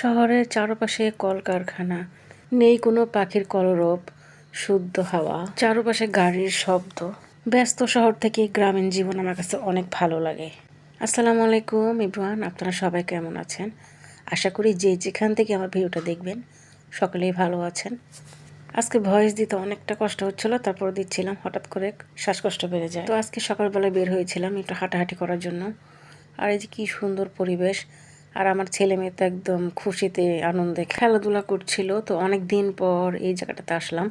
শহরের চারপাশে কলকারখানা, নেই কোনো পাখির কলরব, শুদ্ধ হাওয়া, চারপাশে গাড়ির শব্দ। ব্যস্ত শহর থেকে গ্রামীণ জীবন আমার কাছে অনেক ভালো লাগে। আসসালামু আলাইকুম, ইব্রান, আপনারা সবাই কেমন আছেন? আশা করি যে যেখান থেকে আমার ভিডিওটা দেখবেন, সকলেই ভালো আছেন। আজকে ভয়েস দিতে অনেকটা কষ্ট হচ্ছিল, তারপর দিচ্ছিলাম, হঠাৎ করে শ্বাসকষ্ট বেড়ে যায়। তো আজকে সকালবেলা বের হয়েছিলাম একটু হাঁটাহাঁটি করার জন্য। আর এই যে কি সুন্দর পরিবেশ আর আমার ছেলে মেয়ে তো একদম খুশিতে আনন্দে খেলাধুলা করছিল। তো অনেক দিন পর এই জায়গাটাতে আসলাম।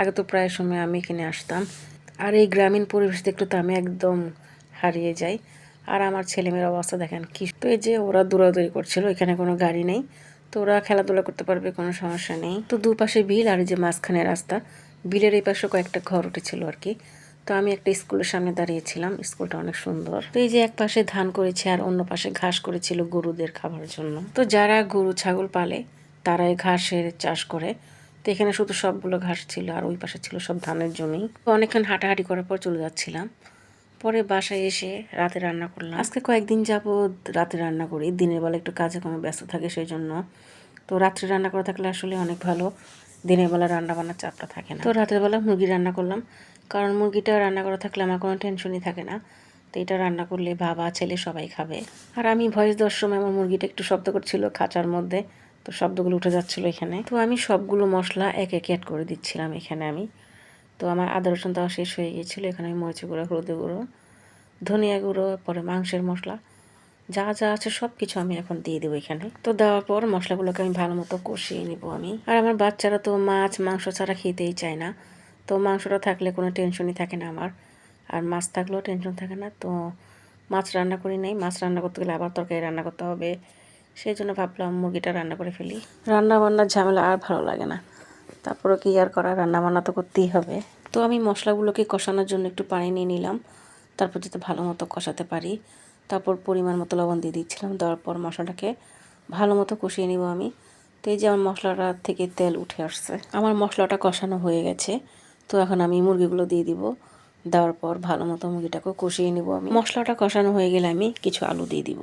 আগে তো প্রায় সময় আমি এখানে আসতাম। আর এই গ্রামীণ পরিবেশ দেখলে তো আমি একদম হারিয়ে যাই। আর আমার ছেলেমেয়ের অবস্থা দেখেন কি তো এই যে ওরা দৌড়াদৌড়ি করছিল, এখানে কোনো গাড়ি নেই। তো ওরা খেলাধুলা করতে পারবে, কোনো সমস্যা নেই। তো দুপাশে বিল আর এই যে মাঝখানে রাস্তা, বিলের এই পাশে কয়েকটা ঘর উঠেছিল আর কি। তো আমি একটা স্কুলের সামনে দাঁড়িয়েছিলাম। স্কুলটা অনেক সুন্দর। তো এই যে এক পাশে ধান করেছে আর অন্য পাশে ঘাস করেছিল গরুদের খাবারের জন্য। তো যারা গরু, ছাগল পালে তারা এই ঘাসের চাষ করে। তো এখানে শুধু সবগুলো ঘাস ছিল আর ওই পাশে ছিল সব ধানের জমি। তো অনেকক্ষণ হাঁটাহাঁটি করার পর চলে যাচ্ছিলাম। পরে বাসায় এসে রাতে রান্না করলাম। আজকে কয়েকদিন যাব রাতে রান্না করি। দিনের বেলা একটু কাজে কমে ব্যস্ত থাকে সেই জন্য তো রাত্রে রান্না করা থাকলে আসলে অনেক ভালো। দিনের বেলা রান্না বান্নার চাপটা থাকে না। তো রাতের বেলা মুরগি রান্না করলাম। কারণ মুরগিটা রান্না করা থাকলে আমার কোনো টেনশনই থাকে না। তো এটা রান্না করলে বাবা, ছেলে সবাই খাবে। আর আমি ভয়েস দেওয়ার সময় আমার মুরগিটা একটু শব্দ করছিল খাঁচার মধ্যে। তো শব্দগুলো উঠে যাচ্ছিল এখানে। তো আমি সবগুলো মশলা এক এক অ্যাড করে দিচ্ছিলাম এখানে আমি। তো আমার আদা, রসুন দেওয়া শেষ হয়ে গিয়েছিল। এখানে আমি মরিচ গুঁড়ো হলুদ গুঁড়ো, ধনিয়া গুঁড়ো, পরে মাংসের মশলা। যা যা আছে সব কিছু আমি এখন দিয়ে দেবো এখানে। তো দেওয়ার পর মশলাগুলোকে আমি ভালো মতো কষিয়ে নিব আমি। আর আমার বাচ্চারা তো মাছ, মাংস ছাড়া খেতেই চায় না। তো মাংসটা থাকলে কোনো টেনশনই থাকে না আমার। আর মাছ থাকলেও টেনশন থাকে না। তো মাছ রান্না করি নেই। মাছ রান্না করতে গেলে আবার তরকারি রান্না করতে হবে। সেই জন্য ভাবলাম মুরগিটা রান্না করে ফেলি। রান্না বান্নার ঝামেলা আর ভালো লাগে না। তারপরে কি আর করা রান্না বান্না তো করতেই হবে। তো আমি মশলাগুলোকে কষানোর জন্য একটু পানি নিয়ে নিলাম। তারপর যাতে ভালো মতো কষাতে পারি। তারপর পরিমাণ মতো লবণ দিয়ে দিচ্ছিলাম, দেওয়ার পর মশলাটাকে ভালো মতো কষিয়ে নিব আমি। তো এই যে আমার মশলাটা থেকে তেল উঠে আসছে, আমার মশলাটা কষানো হয়ে গেছে, তো এখন আমি মুরগিগুলো দিয়ে দিব। দেওয়ার পর ভালো মতো মুরগিটাকে কষিয়ে নিব আমি। মশলাটা কষানো হয়ে গেলে আমি কিছু আলু দিয়ে দিব,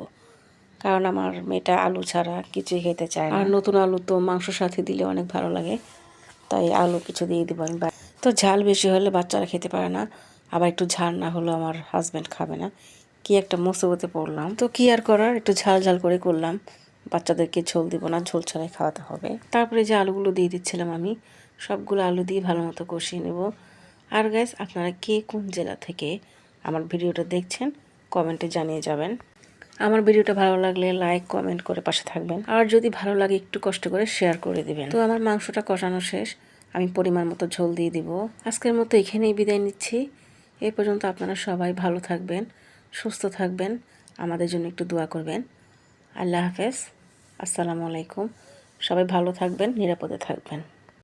কারণ আমার মেয়েটা আলু ছাড়া কিছুই খেতে চায় আর নতুন আলু তো মাংসর সাথে দিলে অনেক ভালো লাগে, তাই আলু কিছু দিয়ে দিব আমি। তো ঝাল বেশি হলে বাচ্চারা খেতে পারে না, আবার একটু ঝাল না হলেও আমার হাজব্যান্ড খাবে না। কি একটা মুসিবতে পড়লাম। তো কি আর করার? একটু ঝাল ঝাল করে করলাম। বাচ্চাদেরকে ঝোল দিব না, ঝোল ছাড়াই খাওয়াতে হবে। তারপরে যে আলুগুলো দিয়ে দিচ্ছিলাম আমি, সবগুলো আলু দিয়ে ভালো মতো কষিয়ে নেব। আর গ্যাস আপনারা কে কোন জেলা থেকে আমার ভিডিওটা দেখছেন কমেন্টে জানিয়ে যাবেন। আমার ভিডিওটা ভালো লাগলে লাইক কমেন্ট করে পাশে থাকবেন। আর যদি ভালো লাগে, একটু কষ্ট করে শেয়ার করে দিবেন। তো আমার মাংসটা কষানো শেষ। আমি পরিমাণ মতো ঝোল দিয়ে দিব। আজকের মতো এখানেই বিদায় নিচ্ছি। এই পর্যন্ত আপনারা সবাই ভালো থাকবেন। সুস্থ থাকবেন, আমাদের জন্য একটু দোয়া করবেন। আল্লাহ হাফেজ, আসসালামু আলাইকুম। সবাই ভালো থাকবেন, নিরাপদে থাকবেন।